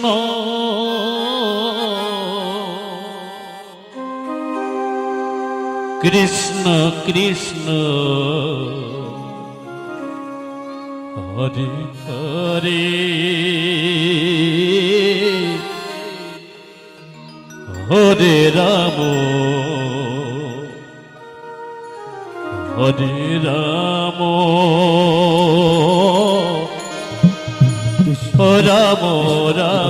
কৃষ্ণ কৃষ্ণ কৃষ্ণ। হরে হরে। হরে রাম। হরে রাম। রাম রাম।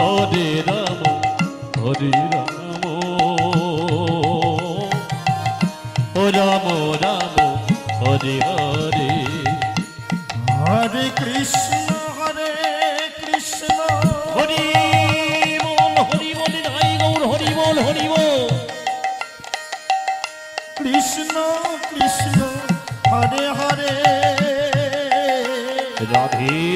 হরে রাম হরে রাম। ও রাম রাম হরে হরে। হরে কৃষ্ণ হরে কৃষ্ণ। হরি হরি বল নাই গৌর হরি বল হরি বল। কৃষ্ণ কৃষ্ণ হরে হরে। রাধে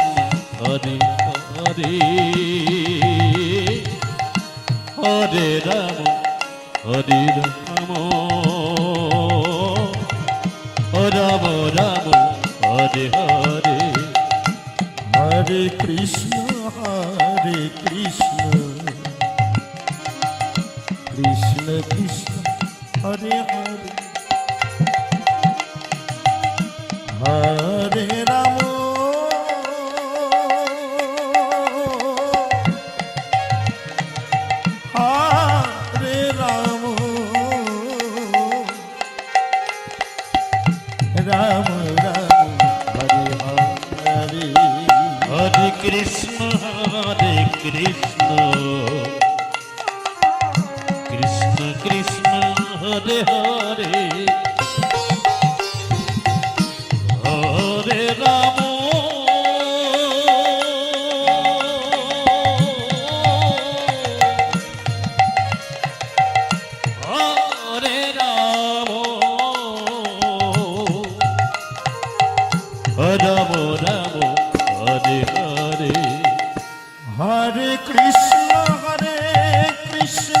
রাম কৃষ্ণ হরে কৃষ্ণ। কৃষ্ণ হরে কৃষ্ণ।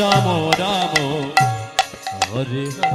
রাম রাম। হরে হরে